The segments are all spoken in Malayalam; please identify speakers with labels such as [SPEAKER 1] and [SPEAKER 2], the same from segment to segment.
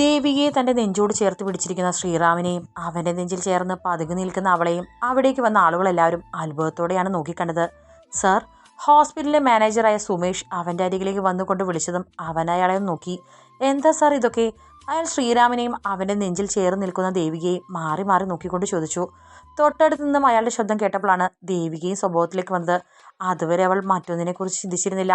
[SPEAKER 1] ദേവികയെ തന്റെ നെഞ്ചോട് ചേർത്ത് പിടിച്ചിരിക്കുന്ന ശ്രീറാമിനെയും അവന്റെ നെഞ്ചിൽ ചേർന്ന് പതുങ്ങി നിൽക്കുന്ന അവളെയും അവിടേക്ക് വന്ന ആളുകളെല്ലാവരും അത്ഭുതത്തോടെയാണ് നോക്കിക്കണ്ടത്. സർ ഹോസ്പിറ്റലിലെ മാനേജറായ സുമേഷ് അവന്റെ അരികിലേക്ക് വന്നുകൊണ്ട് വിളിച്ചതും അവൻ അയാളെ നോക്കി. എന്താ സാർ ഇതൊക്കെ? അയാൾ ശ്രീരാമനെയും അവന്റെ നെഞ്ചിൽ ചേർന്ന് നിൽക്കുന്ന ദേവികയെയും മാറി മാറി നോക്കിക്കൊണ്ട് ചോദിച്ചു. തൊട്ടടുത്ത് നിന്നും അയാളുടെ ശബ്ദം കേട്ടപ്പോഴാണ് ദേവികയും സ്വഭാവത്തിലേക്ക് വന്നത്. അതുവരെ അവൾ മറ്റൊന്നിനെക്കുറിച്ച് ചിന്തിച്ചിരുന്നില്ല.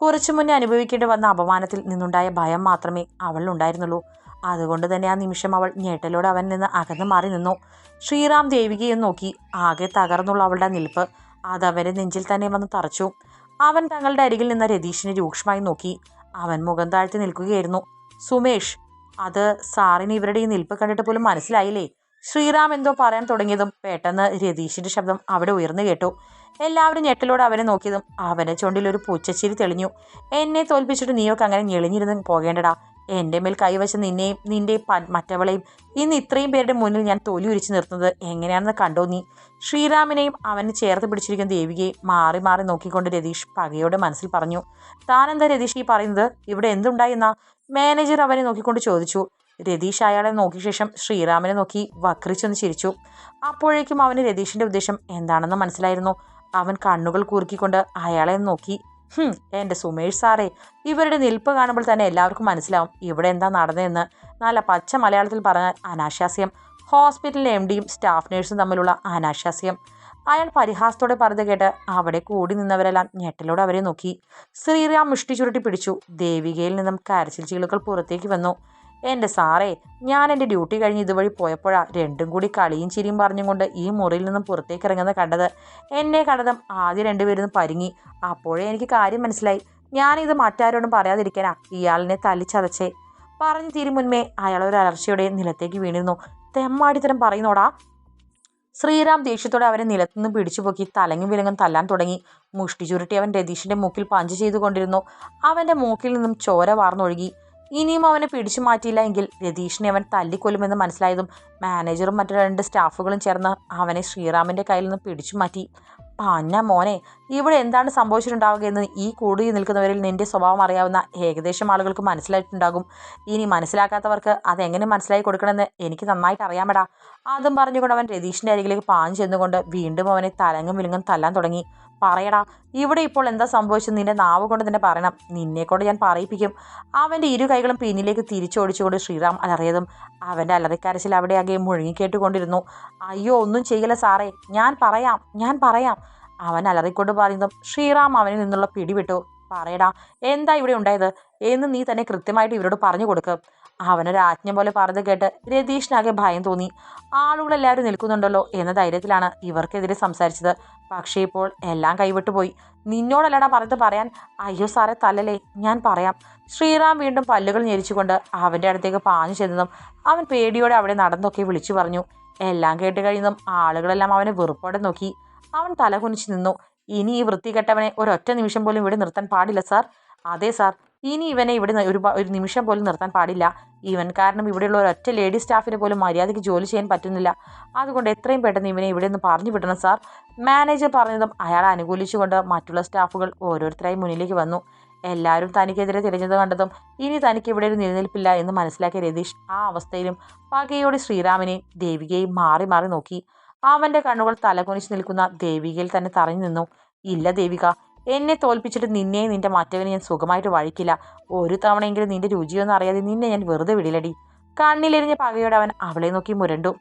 [SPEAKER 1] കുറച്ചു മുന്നേ അനുഭവിക്കേണ്ടി വന്ന അപമാനത്തിൽ നിന്നുണ്ടായ ഭയം മാത്രമേ അവളിലുണ്ടായിരുന്നുള്ളൂ. അതുകൊണ്ട് തന്നെ ആ നിമിഷം അവൾ ഞെട്ടലോടെ അവൻ നിന്ന് അകന്നു മാറി നിന്നു. ശ്രീറാം ദേവികയെ നോക്കി ആകെ തകർന്നുള്ള അവളുടെ നിൽപ്പ് അതവന്റെ നെഞ്ചിൽ തന്നെ വന്ന് തറച്ചു. അവൻ തങ്ങളുടെ അരികിൽ നിന്ന രതീഷിനെ രൂക്ഷമായി നോക്കി. അവൻ മുഖം താഴ്ത്തി നിൽക്കുകയായിരുന്നു. സുമേഷ് അത് സാറിന് ഇവരുടെ ഈ നിൽപ്പ് കണ്ടിട്ട് പോലും മനസ്സിലായില്ലേ? ശ്രീറാം എന്തോ പറയാൻ തുടങ്ങിയതും പെട്ടെന്ന് രതീഷിന്റെ ശബ്ദം അവിടെ ഉയർന്നു കേട്ടു. എല്ലാവരും ഞെട്ടലോടെ അവനെ നോക്കിയതും അവനെ ചുണ്ടിൽ ഒരു പൂച്ചച്ചിരി തെളിഞ്ഞു. എന്നെ തോൽപ്പിച്ചിട്ട് നീയൊക്കെ അങ്ങനെ ഞെളിഞ്ഞിരുന്ന് പോകേണ്ടടാ. എന്റെ മേൽ കൈവശം നിന്നെയും നിന്റെ മറ്റവളെയും ഇന്ന് ഇത്രയും പേരുടെ മുന്നിൽ ഞാൻ തൊലി ഉരിച്ചു നിർത്തുന്നത് എങ്ങനെയാണെന്ന് കണ്ടോ നീ? ശ്രീരാമിനെയും അവന് ചേർത്ത് പിടിച്ചിരിക്കുന്ന ദേവികയെ മാറി മാറി നോക്കിക്കൊണ്ട് രതീഷ് പകയോടെ മനസ്സിൽ പറഞ്ഞു. താനെന്താ രതീഷ് ഈ പറയുന്നത്? ഇവിടെ എന്തുണ്ടായി എന്നാ മാനേജർ അവനെ നോക്കിക്കൊണ്ട് ചോദിച്ചു. രതീഷ് അയാളെ നോക്കിയ ശേഷം ശ്രീരാമനെ നോക്കി വക്രിച്ചൊന്ന് ചിരിച്ചു. അപ്പോഴേക്കും അവന് രതീഷിന്റെ ഉദ്ദേശം എന്താണെന്ന് മനസ്സിലായിരുന്നു. അവൻ കണ്ണുകൾ കുറുക്കിക്കൊണ്ട് അയാളെ നോക്കി എന്റെ സുമേഷ് സാറേ ഇവരുടെ നിൽപ്പ് കാണുമ്പോൾ തന്നെ എല്ലാവർക്കും മനസ്സിലാവും ഇവിടെ എന്താ നടന്നതെന്ന്. നല്ല പച്ച മലയാളത്തിൽ പറഞ്ഞാൽ അനാശാസ്യം. ഹോസ്പിറ്റലിലെ എം ഡിയും സ്റ്റാഫ് നേഴ്സും തമ്മിലുള്ള അനാശാസ്യം. അയാൾ പരിഹാസത്തോടെ പറഞ്ഞു കേട്ട് അവിടെ കൂടി നിന്നവരെല്ലാം ഞെട്ടലോടെ അവരെ നോക്കി. ശ്രീറാം മുഷ്ടി ചുരുട്ടി പിടിച്ചു. ദേവികയിൽ നിന്നും കരച്ചിൽ ചീളുകൾ പുറത്തേക്ക് വന്നു. എന്റെ സാറേ ഞാൻ എന്റെ ഡ്യൂട്ടി കഴിഞ്ഞ് ഇതുവഴി പോയപ്പോഴാ രണ്ടും കൂടി കളിയും ചിരിയും പറഞ്ഞുകൊണ്ട് ഈ മുറിയിൽ നിന്നും പുറത്തേക്ക് ഇറങ്ങുന്ന കണ്ടത്. എന്നെ കണ്ടതും ആദ്യം രണ്ടുപേരും പരുങ്ങി. അപ്പോഴേ എനിക്ക് കാര്യം മനസ്സിലായി. ഞാനിത് മറ്റാരോടും പറയാതിരിക്കാനാ ഇയാളിനെ തല്ലിച്ചതച്ചേ. പറഞ്ഞു തീരും മുൻപേ അയാൾ ഒരു അലർച്ചയോടെ നിലത്തേക്ക് വീണിരുന്നു. തെമ്മാടിത്തരം പറയുന്നോടാ. ശ്രീറാം ദേഷ്യത്തോടെ അവനെ നിലത്തുനിന്ന് പിടിച്ചുപൊക്കി തലങ്ങും വിലങ്ങും തല്ലാൻ തുടങ്ങി. മുഷ്ടി ചുരുട്ടി അവൻ രതീഷിന്റെ മൂക്കിൽ പഞ്ച് ചെയ്തുകൊണ്ടിരുന്നു. അവന്റെ മൂക്കിൽ നിന്നും ചോര വാർന്നൊഴുകി. ഇനിയും അവനെ പിടിച്ചു മാറ്റിയില്ല എങ്കിൽ രതീഷിനെ അവൻ തല്ലിക്കൊല്ലുമെന്ന് മനസ്സിലായതും മാനേജറും മറ്റു രണ്ട് സ്റ്റാഫുകളും ചേർന്ന് അവനെ ശ്രീറാമിന്റെ കയ്യിൽ നിന്ന് പിടിച്ചു മാറ്റി. പന്ന മോനെ ഇവിടെ എന്താണ് സംഭവിച്ചിട്ടുണ്ടാവുക എന്ന് ഈ കൂടി നിൽക്കുന്നവരിൽ നിന്റെ സ്വഭാവം അറിയാവുന്ന ഏകദേശം ആളുകൾക്ക് മനസ്സിലായിട്ടുണ്ടാകും. ഇനി മനസ്സിലാക്കാത്തവർക്ക് അതെങ്ങനെ മനസ്സിലാക്കി കൊടുക്കണമെന്ന് എനിക്ക് നന്നായിട്ട് അറിയാമടാ. അതും പറഞ്ഞുകൊണ്ട് അവൻ രതീഷിന്റെ അരികിലേക്ക് പാഞ്ഞു ചെന്നുകൊണ്ട് വീണ്ടും അവനെ തലങ്ങും വിലങ്ങും തല്ലാൻ തുടങ്ങി. പറയടാ ഇവിടെ ഇപ്പോൾ എന്താ സംഭവിച്ചത് നിന്റെ നാവ് കൊണ്ട് തന്നെ പറയണം. നിന്നെ കൊണ്ട് ഞാൻ പറയിപ്പിക്കും. അവന്റെ ഇരു കൈകളും പിന്നിലേക്ക് തിരിച്ചോടിച്ചുകൊണ്ട് ശ്രീറാം അലറിയതും അവന്റെ അലറിക്കരച്ചിൽ അവിടെ ആകെ മുഴുങ്ങിക്കേട്ടുകൊണ്ടിരുന്നു അയ്യോ ഒന്നും ചെയ്യല സാറേ. ഞാൻ പറയാം ഞാൻ പറയാം. അവൻ അലറിക്കൊണ്ട് പറയുന്നതും ശ്രീറാം അവനിൽ നിന്നുള്ള പിടിവിട്ടു. പറയടാ എന്താ ഇവിടെ ഉണ്ടായത്? എന്ന് നീ തന്നെ കൃത്യമായിട്ട് ഇവരോട് പറഞ്ഞു കൊടുക്ക്. അവനൊരു ആജ്ഞ പോലെ പറഞ്ഞത് കേട്ട് രതീഷിനാകെ ഭയം തോന്നി. ആളുകളെല്ലാവരും നിൽക്കുന്നുണ്ടല്ലോ എന്ന ധൈര്യത്തിലാണ് ഇവർക്കെതിരെ സംസാരിച്ചത്. പക്ഷേ ഇപ്പോൾ എല്ലാം കൈവിട്ടു പോയി നിന്നോടല്ലടാ പറഞ്ഞത് പറയാൻ. അയ്യോ സാറേ തല്ലലേ ഞാൻ പറയാം. ശ്രീറാം വീണ്ടും പല്ലുകൾ ഞെരിച്ചുകൊണ്ട് അവന്റെ അടുത്തേക്ക് പാഞ്ഞു ചെന്നതും അവൻ പേടിയോടെ അവിടെ നടന്നൊക്കെ വിളിച്ചു പറഞ്ഞു. എല്ലാം കേട്ട് കഴിയുന്നതും ആളുകളെല്ലാം അവനെ വെറുപ്പോടെ നോക്കി. അവൻ തലകുനിച്ചു നിന്നു. ഇനി ഈ വൃത്തികെട്ടവനെ ഒരൊറ്റ നിമിഷം പോലും ഇവിടെ നിർത്താൻ പാടില്ല സാർ. അതെ സാർ. ഇനി ഇവനെ ഇവിടെ ഒരു ഒരു നിമിഷം പോലും നിർത്താൻ പാടില്ല. ഇവൻ കാരണം ഇവിടെയുള്ള ഒരൊറ്റ ലേഡി സ്റ്റാഫിനെ പോലും മര്യാദയ്ക്ക് ജോലി ചെയ്യാൻ പറ്റുന്നില്ല. അതുകൊണ്ട് എത്രയും പെട്ടെന്ന് ഇവനെ ഇവിടെ നിന്ന് പറഞ്ഞു വിടണം സാർ. മാനേജർ പറഞ്ഞതും അയാൾ അനുകൂലിച്ചുകൊണ്ട് മറ്റുള്ള സ്റ്റാഫുകൾ ഓരോരുത്തരായി മുന്നിലേക്ക് വന്നു. എല്ലാവരും തനിക്കെതിരെ തിരഞ്ഞത് കണ്ടതും ഇനി തനിക്ക് ഇവിടെ ഒരു നിലനിൽപ്പില്ല എന്ന് മനസ്സിലാക്കിയ രതീഷ് ആ അവസ്ഥയിലും പകയോടെ ശ്രീരാമനെയും ദേവികയെയും മാറി മാറി നോക്കി. അവന്റെ കണ്ണുകൾ തലകുനിച്ച് നിൽക്കുന്ന ദേവികയിൽ തന്നെ തറഞ്ഞു നിന്നു. ഇല്ല ദേവിക എന്നെ തോൽപ്പിച്ചിട്ട് നിന്നെയും നിന്റെ മറ്റവനെ ഞാൻ സുഖമായിട്ട് വഴിക്കില്ല. ഒരു തവണയെങ്കിലും നിന്റെ രുചിയൊന്നും അറിയാതെ നിന്നെ ഞാൻ വെറുതെ വിടിലടി കണ്ണിലെരിഞ്ഞ പകയോടെ അവൻ അവളെ നോക്കി മുരണ്ടു.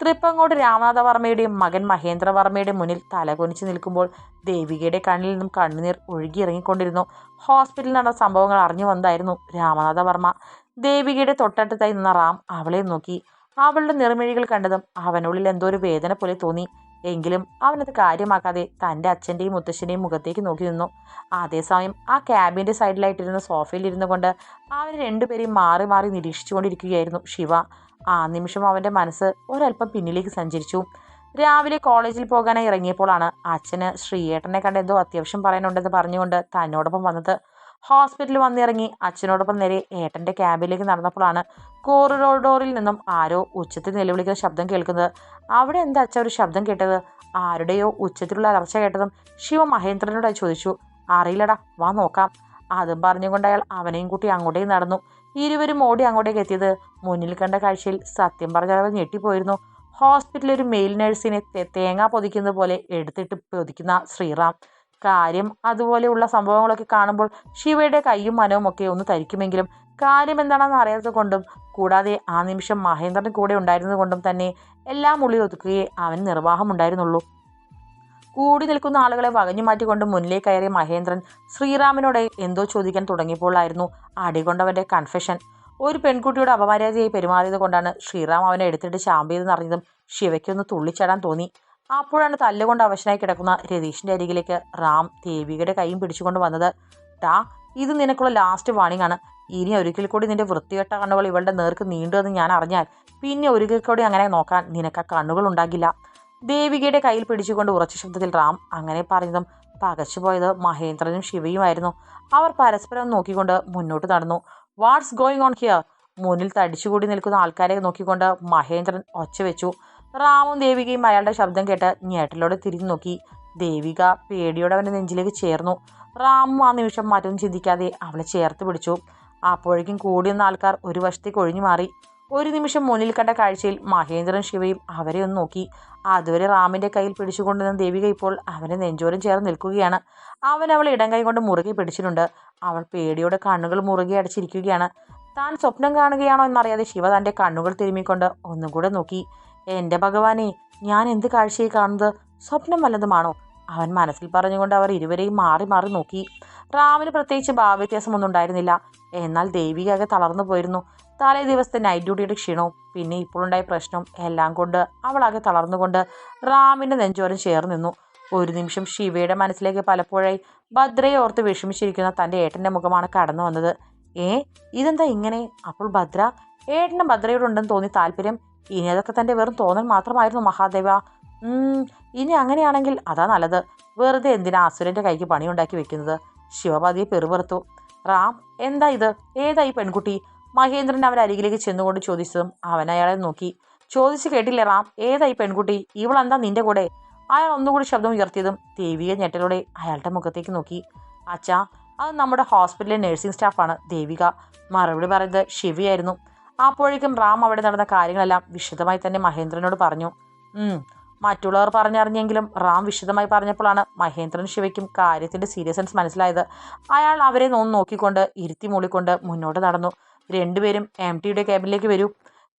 [SPEAKER 1] തൃപ്പങ്ങോട് രാമനാഥവർമ്മയുടെയും മകൻ മഹേന്ദ്രവർമ്മയുടെയും മുന്നിൽ തലകുനിച്ച് നിൽക്കുമ്പോൾ ദേവികയുടെ കണ്ണിൽ നിന്നും കണ്ണുനീർ ഒഴുകിയിറങ്ങിക്കൊണ്ടിരുന്നു. ഹോസ്പിറ്റലിൽ നടന്ന സംഭവങ്ങൾ അറിഞ്ഞു വന്നായിരുന്നു രാമനാഥവർമ്മ. ദേവികയുടെ തൊട്ടടുത്തായി നിന്ന റാം അവളെ നോക്കി. അവളുടെ നിറമിഴികൾ കണ്ടതും അവനുള്ളിൽ എന്തോ ഒരു വേദന പോലെ തോന്നി. എങ്കിലും അവനത് കാര്യമാക്കാതെ തന്റെ അച്ഛന്റെയും മുത്തശ്ശന്റെയും മുഖത്തേക്ക് നോക്കി നിന്നു. അതേസമയം ആ ക്യാബിന്റെ സൈഡിലായിട്ടിരുന്ന സോഫയിൽ ഇരുന്നു കൊണ്ട് അവരെ രണ്ടുപേരെയും മാറി മാറി നിരീക്ഷിച്ചുകൊണ്ടിരിക്കുകയായിരുന്നു ശിവ. ആ നിമിഷം അവന്റെ മനസ്സ് ഒരല്പം പിന്നിലേക്ക് സഞ്ചരിച്ചു. രാവിലെ കോളേജിൽ പോകാനായി ഇറങ്ങിയപ്പോഴാണ് അച്ഛന് ശ്രീയേട്ടനെ കണ്ട് എന്തോ അത്യാവശ്യം പറയാനുണ്ടെന്ന് പറഞ്ഞുകൊണ്ട് തന്നോടൊപ്പം വന്നത്. ഹോസ്പിറ്റലിൽ വന്നിറങ്ങി. അച്ഛനോടൊപ്പം നേരെ ഏട്ടന്റെ ക്യാബിലേക്ക് നടന്നപ്പോഴാണ് കോറിഡോറിൽ നിന്നും ആരോ ഉച്ചത്തിൽ നിലവിളിക്കുന്ന ശബ്ദം കേൾക്കുന്നത്. അവിടെ എന്താ അച്ഛ ഒരു ശബ്ദം കേട്ടത്? ആരുടെയോ ഉച്ചത്തിലുള്ള അലർച്ച കേട്ടതും ശിവ മഹേന്ദ്രനോടായി ചോദിച്ചു. അറിയില്ലടാ വാ നോക്കാം. അതും പറഞ്ഞുകൊണ്ട് അയാൾ അവനെയും കൂട്ടി അങ്ങോട്ടേക്ക് നടന്നു. ഇരുവരും ഓടി അങ്ങോട്ടേക്ക് എത്തിയത് മുന്നിൽ കണ്ട കാഴ്ചയിൽ സത്യം പറഞ്ഞാൽ അവർ ഞെട്ടിപ്പോയിരുന്നു. ഹോസ്പിറ്റലിൽ ഒരു മെയിൽ നഴ്സിനെ തേങ്ങ പൊതിക്കുന്നത് പോലെ എടുത്തിട്ട് പൊതിക്കുന്ന ശ്രീറാം. കാര്യം അതുപോലെയുള്ള സംഭവങ്ങളൊക്കെ കാണുമ്പോൾ ശിവയുടെ കൈയും മനവും ഒക്കെ ഒന്ന് തരിക്കുമെങ്കിലും കാര്യം എന്താണെന്ന് അറിയാത്തത് കൊണ്ടും കൂടാതെ ആ നിമിഷം മഹേന്ദ്രൻ കൂടെ ഉണ്ടായിരുന്നത് കൊണ്ടും തന്നെ എല്ലാം ഉള്ളിൽ ഒതുക്കുകയേ അവന് നിർവാഹമുണ്ടായിരുന്നുള്ളൂ കൂടി നിൽക്കുന്ന ആളുകളെ വകഞ്ഞു മാറ്റിക്കൊണ്ട് മുന്നിലേക്ക് കയറിയ മഹേന്ദ്രൻ ശ്രീറാമിനോട് എന്തോ ചോദിക്കാൻ തുടങ്ങിയപ്പോഴായിരുന്നു അടികൊണ്ടവന്റെ കൺഫെഷൻ ഒരു പെൺകുട്ടിയുടെ അപമര്യാദയായി പെരുമാറിയത് കൊണ്ടാണ് ശ്രീറാം അവനെ എടുത്തിട്ട് ചാമ്പിയതെന്ന് അറിഞ്ഞതും ശിവയ്ക്കൊന്ന് തുള്ളിച്ചാടാൻ തോന്നി. അപ്പോഴാണ് തല്ലുകൊണ്ട് അവശനായി കിടക്കുന്ന രതീഷിന്റെ അരികിലേക്ക് റാം ദേവികയുടെ കൈയും പിടിച്ചുകൊണ്ട് വന്നത്. ടാ ഇത് നിനക്കുള്ള ലാസ്റ്റ് വാണിംഗ് ആണ്. ഇനി ഒരിക്കൽ കൂടി നിന്റെ വൃത്തികെട്ട കണ്ണുകൾ ഇവളുടെ നേർക്ക് നീണ്ടുവെന്ന് ഞാൻ അറിഞ്ഞാൽ പിന്നെ ഒരിക്കൽ കൂടി അങ്ങനെ നോക്കാൻ നിനക്ക് ആ കണ്ണുകൾ ഉണ്ടാകില്ല. ദേവികയുടെ കയ്യിൽ പിടിച്ചുകൊണ്ട് ഉറച്ച ശബ്ദത്തിൽ റാം അങ്ങനെ പറഞ്ഞതും പകച്ചുപോയത് മഹേന്ദ്രനും ശിവയുമായിരുന്നു. അവർ പരസ്പരം നോക്കിക്കൊണ്ട് മുന്നോട്ട് നടന്നു. വാട്ട്സ് ഗോയിങ് ഓൺ ഹിയർ മുന്നിൽ തടിച്ചുകൂടി നിൽക്കുന്ന ആൾക്കാരെ നോക്കിക്കൊണ്ട് മഹേന്ദ്രൻ ഒച്ച വെച്ചു. റാമും ദേവികയും അയാളുടെ ശബ്ദം കേട്ട് ഞേട്ടലോടെ തിരിഞ്ഞു നോക്കി. ദേവിക പേടിയോടെ അവന്റെ നെഞ്ചിലേക്ക് ചേർന്നു. റാമും ആ നിമിഷം മറ്റൊന്നും ചിന്തിക്കാതെ അവളെ ചേർത്ത് പിടിച്ചു. അപ്പോഴേക്കും കൂടിയുന്ന ആൾക്കാർ ഒരു വശത്തേക്ക് ഒഴിഞ്ഞു മാറി. ഒരു നിമിഷം മുന്നിൽ കണ്ട കാഴ്ചയിൽ മഹേന്ദ്രൻ ശിവയും അവരെ ഒന്ന് നോക്കി. അതുവരെ റാമിന്റെ കയ്യിൽ പിടിച്ചുകൊണ്ടിരുന്ന ദേവിക ഇപ്പോൾ അവനെ നെഞ്ചോരം ചേർന്ന് നിൽക്കുകയാണ്. അവൻ അവൾ ഇടം കൈ കൊണ്ട് മുറുകെ പിടിച്ചിട്ടുണ്ട്. അവൾ പേടിയോടെ കണ്ണുകൾ മുറുകെ അടച്ചിരിക്കുകയാണ്. താൻ സ്വപ്നം കാണുകയാണോ എന്നറിയാതെ ശിവ തന്റെ കണ്ണുകൾ തിരുമ്മിക്കൊണ്ട് ഒന്നും കൂടെ നോക്കി. എന്റെ ഭഗവാനെ ഞാൻ എന്ത് കാഴ്ചയെ കാണുന്നത്? സ്വപ്നം വല്ലതുമാണോ? അവൻ മനസ്സിൽ പറഞ്ഞുകൊണ്ട് അവർ ഇരുവരെയും മാറി മാറി നോക്കി. റാമിന് പ്രത്യേകിച്ച് ഭാവവ്യത്യാസമൊന്നും ഉണ്ടായിരുന്നില്ല. എന്നാൽ ദേവികയാകെ തളർന്നു പോയിരുന്നു. തലേ ദിവസത്തെ നൈറ്റ് ഡ്യൂട്ടിയുടെ ക്ഷീണവും പിന്നെ ഇപ്പോഴുണ്ടായ പ്രശ്നവും എല്ലാം കൊണ്ട് അവളാകെ തളർന്നുകൊണ്ട് റാമിന്റെ നെഞ്ചോരം ചേർന്ന് നിന്നു. ഒരു നിമിഷം ശിവയുടെ മനസ്സിലേക്ക് പലപ്പോഴായി ഭദ്രയെ ഓർത്ത് വിഷമിച്ചിരിക്കുന്ന തന്റെ ഏട്ടന്റെ മുഖമാണ് കടന്നു വന്നത്. ഏ ഇതെന്താ ഇങ്ങനെ? അപ്പോൾ ഭദ്ര ഏട്ടനും ഭദ്രയോടുണ്ടെന്ന് തോന്നി താല്പര്യം ഇനി അതൊക്കെ തന്റെ വെറും തോന്നൽ മാത്രമായിരുന്നു മഹാദേവ. ഇനി അങ്ങനെയാണെങ്കിൽ അതാ നല്ലത്. വെറുതെ എന്തിനാ അസുരന്റെ കൈക്ക് പണിയുണ്ടാക്കി വെക്കുന്നത്? ശിവപാതിയെ പെറുപെറുത്തു. റാം എന്താ ഇത്? ഏതായി പെൺകുട്ടി? മഹേന്ദ്രൻ അവൻ അരികിലേക്ക് ചെന്നുകൊണ്ട് ചോദിച്ചതും അവൻ അയാളെ നോക്കി. ചോദിച്ചു കേട്ടില്ല റാം ഏതായി പെൺകുട്ടി? ഇവളെന്താ നിന്റെ കൂടെ? അയാൾ ഒന്നുകൂടി ശബ്ദം ഉയർത്തിയതും ദേവിക ഞെട്ടലോടെ അയാളുടെ മുഖത്തേക്ക് നോക്കി. അച്ഛാ അത് നമ്മുടെ ഹോസ്പിറ്റലിലെ നഴ്സിംഗ് സ്റ്റാഫാണ് ദേവിക. മറുപടി പറയുന്നത് ശിവയായിരുന്നു. അപ്പോഴേക്കും റാം അവിടെ നടന്ന കാര്യങ്ങളെല്ലാം വിശദമായി തന്നെ മഹേന്ദ്രനോട് പറഞ്ഞു. മറ്റുള്ളവർ പറഞ്ഞറിഞ്ഞെങ്കിലും റാം വിശദമായി പറഞ്ഞപ്പോഴാണ് മഹേന്ദ്രൻ ശിവയ്ക്കും കാര്യത്തിന്റെ സീരിയസ്നെസ് മനസ്സിലായത്. അയാൾ അവരെ നോന്ന് നോക്കിക്കൊണ്ട് ഇരുത്തി മൂളിക്കൊണ്ട് മുന്നോട്ട് നടന്നു. രണ്ടുപേരും എം ടിയുടെ ക്യാബിനിലേക്ക് വരൂ.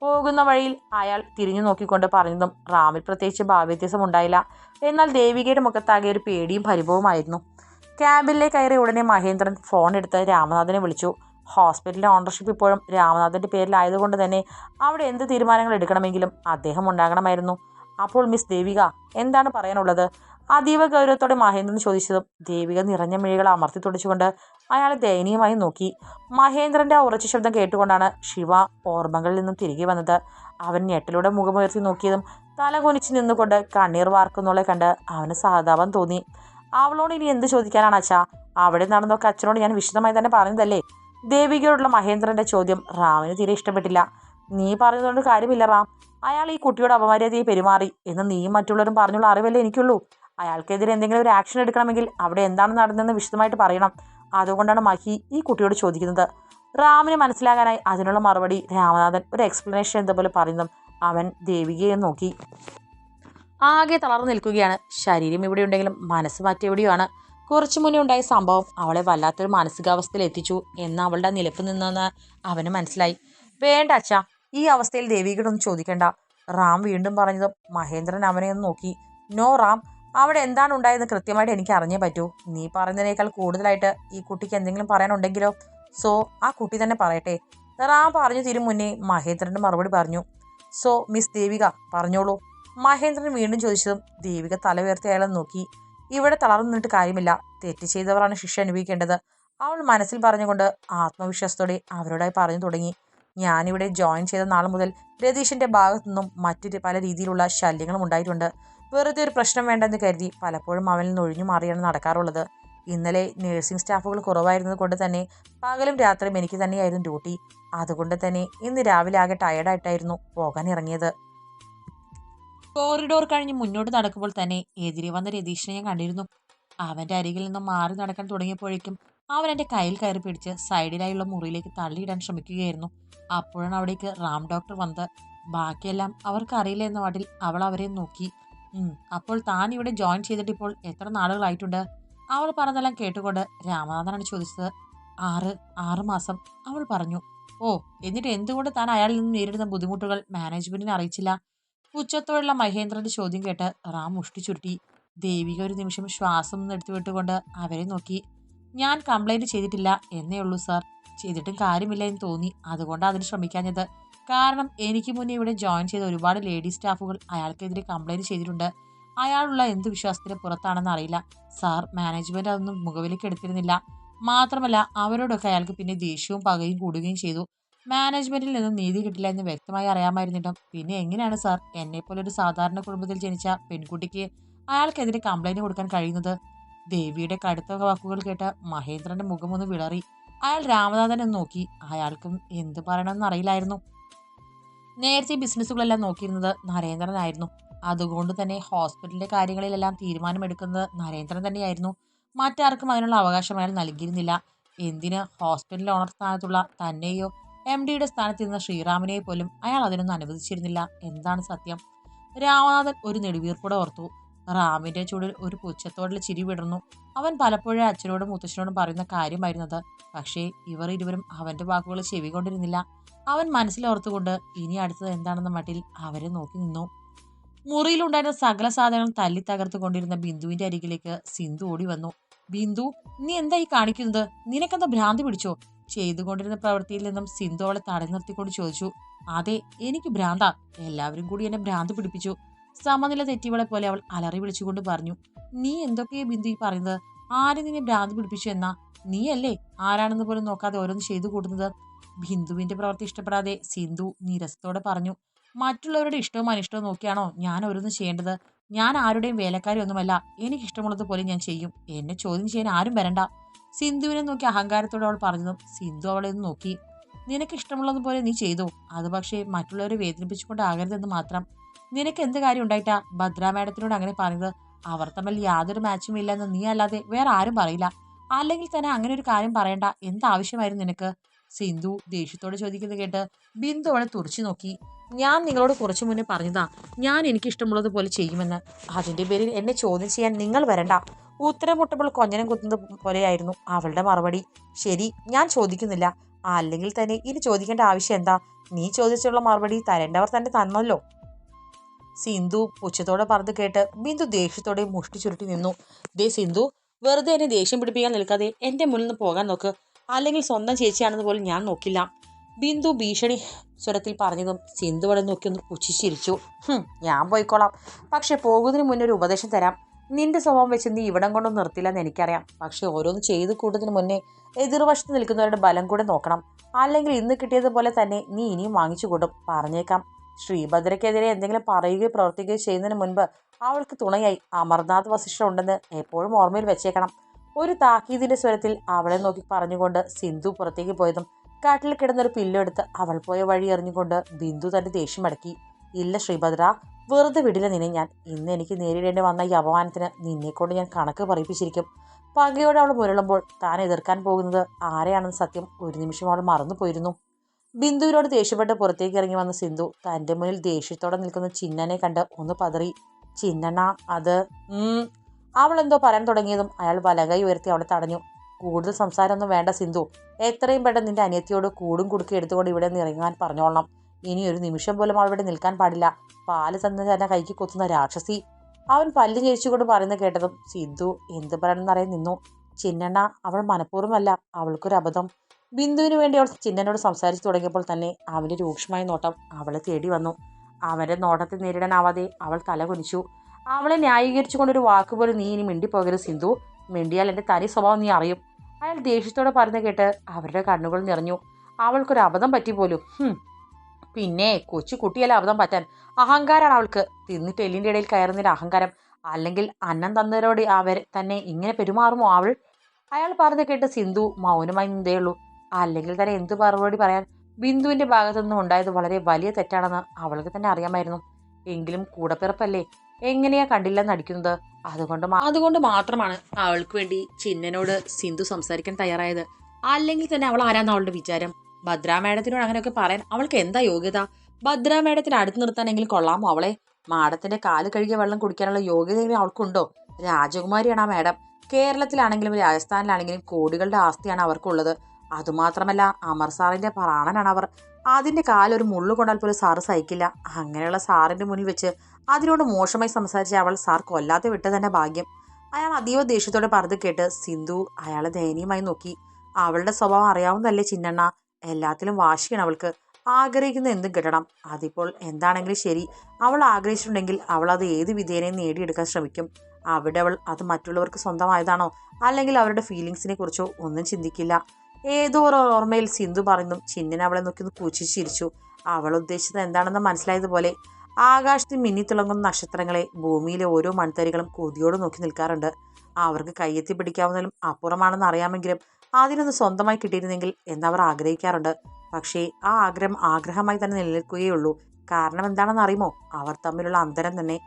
[SPEAKER 1] പോകുന്ന വഴിയിൽ അയാൾ തിരിഞ്ഞു നോക്കിക്കൊണ്ട് പറഞ്ഞതും റാമിൽ പ്രത്യേകിച്ച് ഭാവ്യത്യാസം ഉണ്ടായില്ല. എന്നാൽ ദേവികയുടെ മുഖത്താകെ ഒരു പേടിയും പരിഭവമായിരുന്നു ക്യാബിനിലേക്ക് കയറി ഉടനെ മഹേന്ദ്രൻ ഫോൺ എടുത്ത് രാമനാഥനെ വിളിച്ചു. ഹോസ്പിറ്റലിന്റെ ഓണർഷിപ്പ് ഇപ്പോഴും രാമനാഥന്റെ പേരിലായതുകൊണ്ട് തന്നെ അവിടെ എന്ത് തീരുമാനങ്ങൾ എടുക്കണമെങ്കിലും അദ്ദേഹം ഉണ്ടാകണമായിരുന്നു. അപ്പോൾ മിസ് ദേവിക എന്താണ് പറയാനുള്ളത്? അതീവ ഗൗരവത്തോടെ മഹേന്ദ്രൻ ചോദിച്ചതും ദേവിക നിറഞ്ഞ മിഴികൾ അമർത്തി തുടച്ചുകൊണ്ട് അയാളെ ദയനീയമായി നോക്കി. മഹേന്ദ്രന്റെ ഉറച്ച ശബ്ദം കേട്ടുകൊണ്ടാണ് ശിവ ഓർമ്മകളിൽ നിന്നും തിരികെ വന്നത്. അവൻ ഞെട്ടലൂടെ മുഖമുയർത്തി നോക്കിയതും തല കുനിച്ച് നിന്നുകൊണ്ട് കണ്ണീർ വാർക്കുന്നോളെ കണ്ട് അവന് സഹതാപം തോന്നി. അവളോട് ഇനി എന്ത് ചോദിക്കാനാണ് അച്ഛാ? അവിടെ നടന്നൊക്കെ അച്ഛനോട് ഞാൻ വിശദമായി തന്നെ പറഞ്ഞതല്ലേ? ദേവികയോടുള്ള മഹേന്ദ്രന്റെ ചോദ്യം റാമിന് തീരെ ഇഷ്ടപ്പെട്ടില്ല. നീ പറഞ്ഞതുകൊണ്ട് കാര്യമില്ല റാം. അയാൾ ഈ കുട്ടിയുടെ അപമര്യാദയെ പെരുമാറി. എന്ന് നീയും മറ്റുള്ളവരും പറഞ്ഞുള്ള അറിവല്ലേ എനിക്കുള്ളൂ. അയാൾക്കെതിരെ എന്തെങ്കിലും ഒരു ആക്ഷൻ എടുക്കണമെങ്കിൽ അവിടെ എന്താണ് നടന്നതെന്ന് വിശദമായിട്ട് പറയണം. അതുകൊണ്ടാണ് മഹി ഈ കുട്ടിയോട് ചോദിക്കുന്നത്. റാമിന് മനസ്സിലാകാനായി അതിനുള്ള മറുപടി രാമനാഥൻ ഒരു എക്സ്പ്ലനേഷൻ എന്തപോലെ പറയുന്നു. അവൻ ദേവികയെ നോക്കി. ആകെ തളർന്നു നിൽക്കുകയാണ്. ശരീരം ഇവിടെയുണ്ടെങ്കിലും മനസ്സ് മറ്റെവിടെയുമാണ് കുറച്ചു മുന്നേ ഉണ്ടായ സംഭവം അവളെ വല്ലാത്തൊരു മാനസികാവസ്ഥയിൽ എത്തിച്ചു എന്ന് അവളുടെ നിലപ്പ് നിന്നെന്ന് അവന് മനസ്സിലായി. വേണ്ട അച്ഛ ഈ അവസ്ഥയിൽ ദേവികയോടൊന്നും ചോദിക്കേണ്ട. റാം വീണ്ടും പറഞ്ഞതും മഹേന്ദ്രൻ അവനെ ഒന്ന് നോക്കി. നോ റാം അവിടെ എന്താണ് ഉണ്ടായതെന്ന് കൃത്യമായിട്ട് എനിക്ക് അറിഞ്ഞേ പറ്റൂ. നീ പറയുന്നതിനേക്കാൾ കൂടുതലായിട്ട് ഈ കുട്ടിക്ക് എന്തെങ്കിലും പറയാനുണ്ടെങ്കിലോ? സോ ആ കുട്ടി തന്നെ പറയട്ടെ. റാം പറഞ്ഞു തീരും മുന്നേ മഹേന്ദ്രന്റെ മറുപടി പറഞ്ഞു. സോ മിസ് ദേവിക പറഞ്ഞോളൂ. മഹേന്ദ്രൻ വീണ്ടും ചോദിച്ചതും ദേവിക തല ഉയർത്തി അയാളെ നോക്കി. ഇവിടെ തളർന്നു നിന്നിട്ട് കാര്യമില്ല. തെറ്റ് ചെയ്തവരാണ് ശിക്ഷ അനുഭവിക്കേണ്ടത്. അവൾ മനസ്സിൽ പറഞ്ഞുകൊണ്ട് ആത്മവിശ്വാസത്തോടെ അവരോടായി പറഞ്ഞു തുടങ്ങി. ഞാനിവിടെ ജോയിൻ ചെയ്ത നാൾ മുതൽ രതീഷിന്റെ ഭാഗത്തു നിന്നും മറ്റു പല രീതിയിലുള്ള ശല്യങ്ങളും ഉണ്ടായിട്ടുണ്ട്. വെറുതെ ഒരു പ്രശ്നം വേണ്ടെന്ന് കരുതി പലപ്പോഴും അവനിൽ നിന്ന് ഒഴിഞ്ഞു മാറിയാണ് നടക്കാറുള്ളത്. ഇന്നലെ നഴ്സിംഗ് സ്റ്റാഫുകൾ കുറവായിരുന്നത് കൊണ്ട് തന്നെ പകലും രാത്രിയും എനിക്ക് തന്നെയായിരുന്നു ഡ്യൂട്ടി അതുകൊണ്ട് തന്നെ ഇന്ന് രാവിലെ ആകെ ടയർഡായിട്ടായിരുന്നു പോകാൻ ഇറങ്ങിയത്. കോറിഡോർ കഴിഞ്ഞ് മുന്നോട്ട് നടക്കുമ്പോൾ തന്നെ എതിരെ വന്ന രതീഷിനെ ഞാൻ കണ്ടിരുന്നു. അവന്റെ അരികിൽ നിന്ന് മാറി നടക്കാൻ തുടങ്ങിയപ്പോഴേക്കും അവൻ എന്റെ കയ്യിൽ കയറി പിടിച്ച് സൈഡിലായുള്ള മുറിയിലേക്ക് തള്ളിയിടാൻ ശ്രമിക്കുകയായിരുന്നു. അപ്പോഴാണ് അവിടേക്ക് റാം ഡോക്ടർ വന്നത്. ബാക്കിയെല്ലാം അവർക്ക് അറിയില്ല എന്ന വാട്ടിൽ അവൾ അവരെ നോക്കി. അപ്പോൾ താൻ ഇവിടെ ജോയിൻ ചെയ്തിട്ട് ഇപ്പോൾ എത്ര നാളുകളായിട്ടുണ്ട്? അവൾ പറഞ്ഞതെല്ലാം കേട്ടുകൊണ്ട് രാമനാഥനാണ് ചോദിച്ചത്. ആറ് ആറ് മാസം അവൾ പറഞ്ഞു. ഓ എന്നിട്ട് എന്തുകൊണ്ട് താൻ അയാളിൽ നിന്ന് നേരിടുന്ന ബുദ്ധിമുട്ടുകൾ മാനേജ്മെന്റിനെ അറിയിച്ചില്ല? ഉച്ചത്തോടുള്ള മഹേന്ദ്രന്റെ ചോദ്യം കേട്ട് റാം മുഷ്ടി ചുരുട്ടി. ദേവിക ഒരു നിമിഷം ശ്വാസം എടുത്തു വിട്ടുകൊണ്ട് അവരെ നോക്കി. ഞാൻ കംപ്ലൈന്റ് ചെയ്തിട്ടില്ല എന്നേ ഉള്ളൂ സാർ ചെയ്തിട്ടും കാര്യമില്ല എന്ന് തോന്നി. അതുകൊണ്ടാണ് അതിന് ശ്രമിക്കാഞ്ഞത്. കാരണം എനിക്ക് മുന്നേ ഇവിടെ ജോയിൻ ചെയ്ത ഒരുപാട് ലേഡി സ്റ്റാഫുകൾ അയാൾക്കെതിരെ കംപ്ലൈന്റ് ചെയ്തിട്ടുണ്ട്. അയാളുള്ള എന്ത് വിശ്വാസത്തിന് പുറത്താണെന്ന് അറിയില്ല. സാർ മാനേജ്മെന്റ് അതൊന്നും മുഖവിലേക്ക് എടുത്തിരുന്നില്ല. മാത്രമല്ല അവരോടൊക്കെ അയാൾക്ക് പിന്നെ ദേഷ്യവും പകയും കൂടുകയും ചെയ്തു. മാനേജ്മെന്റിൽ നിന്നും നീതി കിട്ടില്ല എന്ന് വ്യക്തമായി അറിയാമായിരുന്നിട്ടും. പിന്നെ എങ്ങനെയാണ് സാർ എന്നെപ്പോലെ ഒരു സാധാരണ കുടുംബത്തിൽ ജനിച്ച പെൺകുട്ടിക്ക് അയാൾക്കെതിരെ കംപ്ലൈന്റ് കൊടുക്കാൻ കഴിയുന്നത്? ദേവിയുടെ കടുത്ത വാക്കുകൾ കേട്ട് മഹേന്ദ്രന്റെ മുഖമൊന്ന് വിളറി. അയാൾ രാമനാഥനെ നോക്കി. അയാൾക്കും എന്ത് പറയണമെന്ന് അറിയില്ലായിരുന്നു. നേരത്തെ ബിസിനസ്സുകളെല്ലാം നോക്കിയിരുന്നത് നരേന്ദ്രനായിരുന്നു. അതുകൊണ്ട് തന്നെ ഹോസ്പിറ്റലിന്റെ കാര്യങ്ങളിലെല്ലാം തീരുമാനമെടുക്കുന്നത് നരേന്ദ്രൻ തന്നെയായിരുന്നു. മറ്റാർക്കും അതിനുള്ള അവകാശം അയാൾ നൽകിയിരുന്നില്ല. എന്തിന് ഹോസ്പിറ്റൽ ഓണർ സ്ഥാനത്തുള്ള തന്നെയോ എം ഡിയുടെ സ്ഥാനത്തിരുന്ന ശ്രീറാമിനെ പോലും അയാൾ അതിനൊന്നും അനുവദിച്ചിരുന്നില്ല. എന്താണ് സത്യം? രാമനാഥൻ ഒരു നെടുവീർപ്പൂടെ ഓർത്തു. റാമിന്റെ ചൂടിൽ ഒരു പുച്ഛത്തോടുള്ള ചിരി വിടർന്നു. അവൻ പലപ്പോഴും അച്ഛനോടും മുത്തച്ഛനോടും പറയുന്ന കാര്യമായിരുന്നത്. പക്ഷേ ഇവർ ഇരുവരും അവന്റെ വാക്കുകൾ ചെവികൊണ്ടിരുന്നില്ല. അവൻ മനസ്സിലോർത്തുകൊണ്ട് ഇനി അടുത്തത് എന്താണെന്ന മട്ടിൽ അവരെ നോക്കി നിന്നു. മുറിയിലുണ്ടായിരുന്ന സകല സാധനങ്ങൾ തല്ലി തകർത്ത് കൊണ്ടിരുന്ന ബിന്ദുവിന്റെ അരികിലേക്ക് സിന്ധു ഓടി വന്നു. ബിന്ദു നീ എന്താ ഈ കാണിക്കുന്നത്? നിനക്കെന്താ ഭ്രാന്തി പിടിച്ചോ? ചെയ്തുകൊണ്ടിരുന്ന പ്രവൃത്തിയിൽ നിന്നും സിന്ധു അവളെ തടഞ്ഞു നിർത്തിക്കൊണ്ട് ചോദിച്ചു അതെ എനിക്ക് ഭ്രാന്ത. എല്ലാവരും കൂടി എന്നെ ഭ്രാന്ത് പിടിപ്പിച്ചു. സമനില തെറ്റിയവളെ പോലെ അവൾ അലറി വിളിച്ചുകൊണ്ട് പറഞ്ഞു നീ എന്തൊക്കെയാ ബിന്ദു ഈ പറയുന്നത്? ആര് നിന്നെ ഭ്രാന്ത് പിടിപ്പിച്ചു എന്നാ? നീയല്ലേ ആരാണെന്ന് പോലും നോക്കാതെ ഓരോന്ന് ചെയ്തു കൂടുന്നത് ബിന്ദുവിന്റെ പ്രവൃത്തി ഇഷ്ടപ്പെടാതെ സിന്ധു നിരസത്തോടെ പറഞ്ഞു മറ്റുള്ളവരുടെ ഇഷ്ടവും അനിഷ്ടവും നോക്കിയാണോ ഞാൻ ഓരോന്ന് ചെയ്യേണ്ടത്? ഞാൻ ആരുടെയും വേലക്കാരിയൊന്നുമല്ല എനിക്ക് ഇഷ്ടമുള്ളത് പോലെ ഞാൻ ചെയ്യും. എന്നെ ചോദ്യം ചെയ്യാൻ ആരും വരണ്ട. സിന്ധുവിനെ നോക്കി അഹങ്കാരത്തോടെ അവൾ പറഞ്ഞതും സിന്ധു അവളെ ഒന്ന് നോക്കി. നിനക്ക് ഇഷ്ടമുള്ളതുപോലെ നീ ചെയ്തു? അത് പക്ഷേ മറ്റുള്ളവരെ വേദനിപ്പിച്ചുകൊണ്ടാകരുതെന്ന് മാത്രം. നിനക്ക് എന്ത് കാര്യം ഉണ്ടായിട്ടാ? ഭദ്ര മാഡത്തിനോട് അങ്ങനെ പറഞ്ഞത്. അവർ തമ്മിൽ യാതൊരു മാച്ചും ഇല്ലെന്ന് നീ അല്ലാതെ വേറെ ആരും പറയില്ല. അല്ലെങ്കിൽ തന്നെ അങ്ങനെ ഒരു കാര്യം പറയണ്ട. എന്താവശ്യമായിരുന്നു നിനക്ക്? സിന്ധു ദേഷ്യത്തോടെ ചോദിക്കുന്നത് കേട്ട് ബിന്ദു അവളെ തുറച്ചു നോക്കി. ഞാൻ നിങ്ങളോട് കുറച്ചു മുന്നേ പറഞ്ഞതാ. ഞാൻ എനിക്ക് പോലെ ചെയ്യുമെന്ന്. അതിന്റെ പേരിൽ എന്നെ ചോദ്യം ചെയ്യാൻ നിങ്ങൾ വരണ്ട. ഉത്തരം മുട്ടുമ്പോൾ കൊഞ്ഞനം കുത്തുന്നത് പോലെയായിരുന്നു അവളുടെ മറുപടി. ശരി ഞാൻ ചോദിക്കുന്നില്ല. അല്ലെങ്കിൽ തന്നെ ഇനി ചോദിക്കേണ്ട ആവശ്യം എന്താ? നീ ചോദിച്ചുള്ള മറുപടി തരേണ്ടവർ തന്നെ തന്നല്ലോ. സിന്ധു പുച്ഛത്തോടെ പറഞ്ഞു കേട്ട് ബിന്ദു ദേഷ്യത്തോടെ മുഷ്ടി ചുരുട്ടി നിന്നു. ദേ സിന്ധു വെറുതെ എന്നെ ദേഷ്യം പിടിപ്പിക്കാൻ നിൽക്കാതെ എന്റെ മുന്നിൽ നിന്ന് പോകാൻ നോക്ക്. അല്ലെങ്കിൽ സ്വന്തം ചേച്ചിയാണെന്ന് പോലും ഞാൻ നോക്കില്ല. ബിന്ദു ഭീഷണി സ്വരത്തിൽ പറഞ്ഞതും സിന്ധു അവിടെ നോക്കി ഒന്ന് പുച്ഛിച്ചിരിച്ചു "ഹും, ഞാൻ പോയിക്കോളാം. പക്ഷെ പോകുന്നതിന് മുന്നേ ഒരു ഉപദേശം തരാം. നിന്റെ സ്വഭാവം വെച്ച് നീ ഇവിടം കൊണ്ടൊന്നും നിർത്തില്ലെന്ന് എനിക്കറിയാം. പക്ഷെ ഓരോന്ന് ചെയ്ത് കൂട്ടതിന് മുന്നേ എതിർവശത്ത് നിൽക്കുന്നവരുടെ ബലം കൂടെ നോക്കണം. അല്ലെങ്കിൽ ഇന്ന് കിട്ടിയതുപോലെ തന്നെ നീ ഇനിയും വാങ്ങിച്ചു കൂട്ടും പറഞ്ഞേക്കാം. ശ്രീഭദ്രയ്ക്കെതിരെ എന്തെങ്കിലും പറയുകയോ പ്രവർത്തിക്കുകയോ ചെയ്യുന്നതിന് മുൻപ് അവൾക്ക് തുണയായി. അമർനാഥ് വസിഷ്ഠ ഉണ്ടെന്ന് എപ്പോഴും ഓർമ്മയിൽ വെച്ചേക്കണം. ഒരു താക്കീതിന്റെ സ്വരത്തിൽ അവളെ നോക്കി പറഞ്ഞുകൊണ്ട് സിന്ധു പുറത്തേക്ക് പോയതും കാട്ടിൽ കിടന്നൊരു പില്ലെടുത്ത് അവൾ പോയ വഴി എറിഞ്ഞുകൊണ്ട് ബിന്ദു തന്റെ ദേഷ്യം അടക്കി. ഇല്ല ശ്രീഭദ്ര വെറുതെ വിടില്ല നിന്നെ ഞാൻ. ഇന്ന് എനിക്ക് നേരിടേണ്ടി വന്ന ഈ അപമാനത്തിന് നിന്നെക്കൊണ്ട് ഞാൻ കണക്ക് പറയിപ്പിച്ചിരിക്കും. പകയോടെ അവൾ മുരളുമ്പോൾ താൻ എതിർക്കാൻ പോകുന്നത് ആരെയാണെന്ന് സത്യം ഒരു നിമിഷം അവൾ മറന്നു പോയിരുന്നു. ബിന്ദുവിനോട് ദേഷ്യപ്പെട്ട് പുറത്തേക്ക് ഇറങ്ങി വന്ന സിന്ധു തന്റെ മുന്നിൽ ദേഷ്യത്തോടെ നിൽക്കുന്ന ചിന്നനെ കണ്ട് ഒന്ന് പതറി. ചിന്നണ അത് അവൾ എന്തോ പറയാൻ തുടങ്ങിയതും അയാൾ വലകൈ ഉയർത്തി അവളെ തടഞ്ഞു. കൂടുതൽ സംസാരമൊന്നും വേണ്ട സിന്ധു. എത്രയും പെട്ടെന്ന് നിന്റെ അനിയത്തിയോട് കൂടും കുടുക്കി എടുത്തുകൊണ്ട് ഇവിടെ നിന്ന് ഇറങ്ങാൻ പറഞ്ഞോളണം. ഇനി ഒരു നിമിഷം പോലും അവൾ ഇവിടെ നിൽക്കാൻ പാടില്ല. പാൽ തന്ന തന്നെ കൈക്ക് കൊത്തുന്ന രാക്ഷസി. അവൻ പല്ല് ഞെരിച്ചുകൊണ്ട് പറയുന്നത് കേട്ടതും സിന്ധു എന്ത് പറയണമെന്നറിയാൻ നിന്നു. ചിന്നണ്ണ അവൾ മനഃപൂർവമല്ല. അവൾക്കൊരു അബദ്ധം. ബിന്ദുവിന് വേണ്ടി അവൾ ചിന്നനോട് സംസാരിച്ചു തുടങ്ങിയപ്പോൾ തന്നെ അവന്റെ രൂക്ഷമായ നോട്ടം അവളെ തേടി വന്നു. അവന്റെ നോട്ടത്തെ നേരിടാനാവാതെ അവൾ തല കുനിച്ചു. അവളെ ന്യായീകരിച്ചുകൊണ്ടൊരു വാക്കുപോലും നീ ഇനി മിണ്ടിപ്പോകരുത് സിന്ധു. മിണ്ടിയാൽ എന്റെ തനി സ്വഭാവം നീ അറിയും. അയാൾ ദേഷ്യത്തോടെ പറഞ്ഞു കേട്ട് അവരുടെ കണ്ണുകൾ നിറഞ്ഞു. അവൾക്കൊരു അബദ്ധം പറ്റി പോലും. പിന്നെ കൊച്ചു കുട്ടിയല്ല അബദ്ധം പറ്റാൻ? അഹങ്കാരമാണ് അവൾക്ക്. തിന്നിട്ട് എല്ലിന്റെ ഇടയിൽ കയറുന്നതിന്റെ അഹങ്കാരം. അല്ലെങ്കിൽ അന്നം തന്നവരോട് അവർ തന്നെ ഇങ്ങനെ പെരുമാറുമോ അവൾ? അയാൾ പറഞ്ഞു കേട്ട് സിന്ധു മൗനമായി നിന്നേയുള്ളൂ അല്ലെങ്കിൽ തന്നെ എന്ത് മറുപടി പറയാൻ ബിന്ദുവിന്റെ ഭാഗത്തു നിന്നും ഉണ്ടായത് വളരെ വലിയ തെറ്റാണെന്ന് അവൾക്ക് തന്നെ അറിയാമായിരുന്നു. എങ്കിലും കൂടപ്പിറപ്പല്ലേ? എങ്ങനെയാ കണ്ടില്ല നടിക്കുന്നത്? അതുകൊണ്ട് അതുകൊണ്ട് മാത്രമാണ് അവൾക്ക് വേണ്ടി ചിന്നനോട് സിന്ധു സംസാരിക്കാൻ തയ്യാറായത്. അല്ലെങ്കിൽ തന്നെ അവൾ ആരാന്ന് അവളുടെ വിചാരം? ഭദ്രാ മേഡത്തിനോട് അങ്ങനെയൊക്കെ പറയാൻ അവൾക്ക് എന്താ യോഗ്യത? ഭദ്രാ മേഡത്തിന് അടുത്ത് നിർത്താനെങ്കിൽ കൊള്ളാമോ അവളെ? മാഡത്തിന്റെ കാൽ കഴുകിയ വെള്ളം കുടിക്കാനുള്ള യോഗ്യതയെങ്കിലും അവൾക്കുണ്ടോ? രാജകുമാരിയാണ് ആ മേഡം. കേരളത്തിലാണെങ്കിലും രാജസ്ഥാനിലാണെങ്കിലും കോടികളുടെ ആസ്തിയാണ് അവർക്കുള്ളത്. അതുമാത്രമല്ല അമർ സാറിന്റെ പ്രാണനാണ് അവർ. അതിന്റെ കാലൊരു മുള്ളു കൊണ്ടാൽ പോലും സാറ് സഹിക്കില്ല. അങ്ങനെയുള്ള സാറിന്റെ മുന്നിൽ വെച്ച് അതിനോട് മോശമായി സംസാരിച്ച അവൾ സാർ കൊല്ലാതെ വിട്ട തന്നെ ഭാഗ്യം. അയാൾ അതീവ ദേഷ്യത്തോടെ പറഞ്ഞു കേട്ട് സിന്ധു അയാളെ ദയനീയമായി നോക്കി. അവളുടെ സ്വഭാവം അറിയാവുന്നതല്ലേ ചിന്നണ്ണ? എല്ലാത്തിലും വാശിയാണ് അവൾക്ക്. ആഗ്രഹിക്കുന്ന എന്തും കിട്ടണം. അതിപ്പോൾ എന്താണെങ്കിലും ശരി. അവൾ ആഗ്രഹിച്ചിട്ടുണ്ടെങ്കിൽ അവൾ അത് ഏത് വിധേനയും നേടിയെടുക്കാൻ ശ്രമിക്കും. അവിടെ അവൾ അത് മറ്റുള്ളവർക്ക് സ്വന്തമായതാണോ? അല്ലെങ്കിൽ അവരുടെ ഫീലിങ്സിനെ കുറിച്ചോ ഒന്നും ചിന്തിക്കില്ല. ഏതോ ഓർമ്മയിൽ സിന്ധു പറയുന്നു ചിന്നൻ അവളെ നോക്കി ഒന്ന് ചിരിച്ചു. അവൾ ഉദ്ദേശിച്ചത് എന്താണെന്ന് മനസ്സിലായതുപോലെ ആകാശത്ത് മിന്നിത്തിളങ്ങുന്ന നക്ഷത്രങ്ങളെ ഭൂമിയിലെ ഓരോ മൺതരികളും കൊതിയോട് നോക്കി നിൽക്കാറുണ്ട്. അവർക്ക് കയ്യെത്തി പിടിക്കാവുന്നതിലും അപ്പുറമാണെന്ന് അറിയാമെങ്കിലും അതിനൊന്ന് സ്വന്തമായി കിട്ടിയിരുന്നെങ്കിൽ എന്നവർ ആഗ്രഹിക്കാറുണ്ട്. പക്ഷേ ആ ആഗ്രഹം ആഗ്രഹമായി തന്നെ നിലനിൽക്കുകയുള്ളൂ. കാരണം എന്താണെന്ന് അറിയുമോ? അവർ തമ്മിലുള്ള അന്തരം തന്നെ.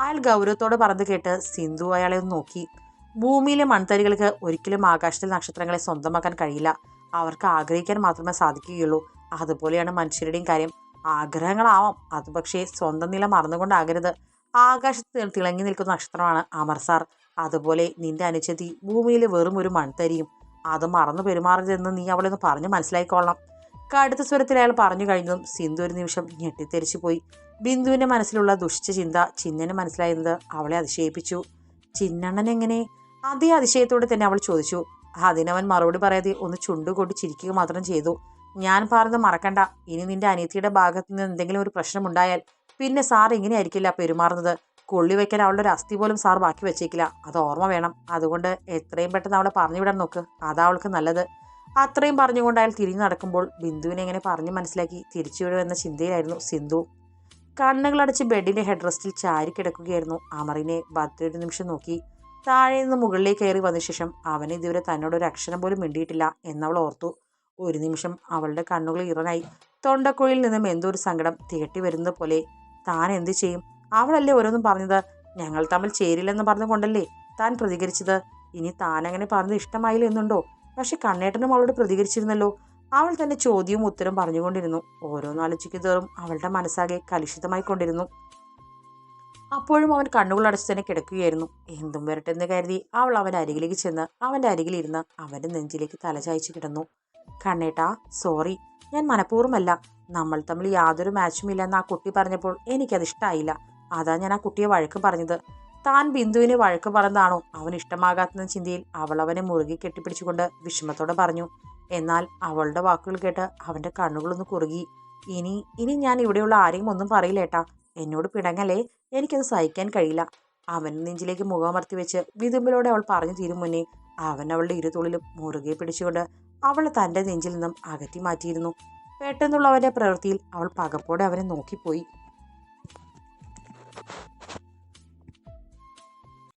[SPEAKER 1] അയാൾ ഗൗരവത്തോട് പറഞ്ഞു കേട്ട് സിന്ധു അയാളെ ഒന്ന് നോക്കി. ഭൂമിയിലെ മൺതരികൾക്ക് ഒരിക്കലും ആകാശത്തിൽ നക്ഷത്രങ്ങളെ സ്വന്തമാക്കാൻ കഴിയില്ല. അവർക്ക് ആഗ്രഹിക്കാൻ മാത്രമേ സാധിക്കുകയുള്ളൂ. അതുപോലെയാണ് മനുഷ്യരുടെയും കാര്യം. ആഗ്രഹങ്ങളാവാം. അത് പക്ഷേ സ്വന്തം നില മറന്നുകൊണ്ടാകരുത് ആകാശത്ത് തിളങ്ങി നിൽക്കുന്ന നക്ഷത്രമാണ് അമർ സാർ. അതുപോലെ നിന്റെ അനുചതി ഭൂമിയിൽ വെറും ഒരു മൺതരിയും. അത് മറന്നു പെരുമാറരുതെന്ന് നീ അവളെ ഒന്ന് പറഞ്ഞു മനസ്സിലാക്കിക്കൊള്ളാം കടുത്ത സ്വരത്തിൽ അയാൾ പറഞ്ഞു കഴിഞ്ഞതും സിന്ധു ഒരു നിമിഷം ഞെട്ടിത്തെരിച്ചു പോയി. ബിന്ദുവിന്റെ മനസ്സിലുള്ള ദുഷിച്ച ചിന്ത ചിന്നന് മനസ്സിലായത് അവളെ അതിശയിപ്പിച്ചു. ചിന്നണ്ണൻ എങ്ങനെ? അതേ അതിശയത്തോടെ തന്നെ അവൾ ചോദിച്ചു അതിനവൻ മറുപടി പറയാതെ ഒന്ന് ചുണ്ടുകൊട്ടി ചിരിക്കുക മാത്രം ചെയ്തു. ഞാൻ പറഞ്ഞത് മറക്കണ്ട. ഇനി നിന്റെ അനിയത്തിയുടെ ഭാഗത്ത് നിന്ന് എന്തെങ്കിലും ഒരു പ്രശ്നമുണ്ടായാൽ പിന്നെ സാർ ഇങ്ങനെയായിരിക്കില്ല പെരുമാറുന്നത്. കൊള്ളി വയ്ക്കാൻ അവളുടെ ഒരു അസ്ഥി പോലും സാർ ബാക്കി വെച്ചേക്കില്ല. അത് ഓർമ്മ വേണം. അതുകൊണ്ട് എത്രയും പെട്ടെന്ന് അവളെ പറഞ്ഞു വിടാൻ നോക്ക്. അതാ അവൾക്ക് നല്ലത്. അത്രയും പറഞ്ഞുകൊണ്ട് അയാൾ തിരിഞ്ഞു നടക്കുമ്പോൾ ബിന്ദുവിനെ എങ്ങനെ പറഞ്ഞു മനസ്സിലാക്കി തിരിച്ചു തിരിച്ചുവിടുമെന്ന ചിന്തയിലായിരുന്നു സിന്ധു. കണ്ണുകളടച്ച് ബെഡിന്റെ ഹെഡ് റെസ്റ്റിൽ ചാരി കിടക്കുകയായിരുന്നു അമറിനെ. ഭദ്ര ഒരു നിമിഷം നോക്കി. താഴെ നിന്ന് മുകളിലേക്ക് കയറി വന്ന ശേഷം അവൻ ഇതുവരെ തന്നോട് ഒരു അക്ഷരം പോലും മിണ്ടിയിട്ടില്ല എന്നവൾ ഓർത്തു. ഒരു നിമിഷം അവളുടെ കണ്ണുകൾ ഇറനായി തൊണ്ടക്കുഴിയിൽ നിന്നും എന്തോ ഒരു സങ്കടം തികട്ടി വരുന്നത് പോലെ. താൻ എന്ത് ചെയ്യും? അവളല്ലേ ഓരോന്നും പറഞ്ഞത്? ഞങ്ങൾ തമ്മിൽ ചേരില്ലെന്ന് പറഞ്ഞുകൊണ്ടല്ലേ താൻ പ്രതികരിച്ചത്? ഇനി താൻ അങ്ങനെ പറഞ്ഞത് ഇഷ്ടമായില്ല എന്നുണ്ടോ? പക്ഷെ കണ്ണേട്ടനും അവളോട് പ്രതികരിച്ചിരുന്നല്ലോ. അവൾ തന്നെ ചോദ്യവും ഉത്തരവും പറഞ്ഞുകൊണ്ടിരുന്നു. ഓരോന്ന് ആലോചിക്കുന്നതോറും അവളുടെ മനസ്സാകെ കലുഷിതമായി കൊണ്ടിരുന്നു അപ്പോഴും അവൻ കണ്ണുകൾ അടച്ചു തന്നെ കിടക്കുകയായിരുന്നു. എന്തും വരട്ടെ എന്ന് കരുതി അവൾ അവന്റെ അരികിലേക്ക് ചെന്ന് അവന്റെ അരികിലിരുന്ന് അവന്റെ നെഞ്ചിലേക്ക് തലചായച്ചു കിടന്നു. കണ്ണേട്ടാ സോറി ഞാൻ മനഃപൂർവമല്ല. നമ്മൾ തമ്മിൽ യാതൊരു മാച്ചും ഇല്ലെന്ന് ആ കുട്ടി പറഞ്ഞപ്പോൾ എനിക്കത് ഇഷ്ടമായില്ല അതാ ഞാൻ ആ കുട്ടിയെ വഴക്ക് പറഞ്ഞത്. താൻ ബിന്ദുവിന് വഴക്ക് പറഞ്ഞതാണോ? അവൻ ഇഷ്ടമാകാത്തെന്ന ചിന്തയിൽ അവൾ അവനെ മുറുകി കെട്ടിപ്പിടിച്ചുകൊണ്ട് വിഷമത്തോടെ പറഞ്ഞു. എന്നാൽ അവളുടെ വാക്കുകൾ കേട്ട് അവന്റെ കണ്ണുകളൊന്ന് കുറുകി. ഇനി ഇനി ഞാൻ ഇവിടെയുള്ള ആരെയും ഒന്നും പറയില്ലേട്ടാ. എന്നോട് പിണങ്ങലേ എനിക്കത് സഹിക്കാൻ കഴിയില്ല. അവൻ നെഞ്ചിലേക്ക് മുഖമർത്തി വെച്ച് വിതുമ്പിലൂടെ അവൾ പറഞ്ഞു തീരും മുന്നേ. അവൻ അവളുടെ ഇരുതുള്ളിലും മുറുകെ പിടിച്ചുകൊണ്ട് അവളെ തന്റെ നെഞ്ചിൽ നിന്നും അകറ്റി മാറ്റിയിരുന്നു. പെട്ടെന്നുള്ള അവന്റെ പ്രവൃത്തിയിൽ അവൾ പകപ്പോടെ അവനെ നോക്കിപ്പോയി.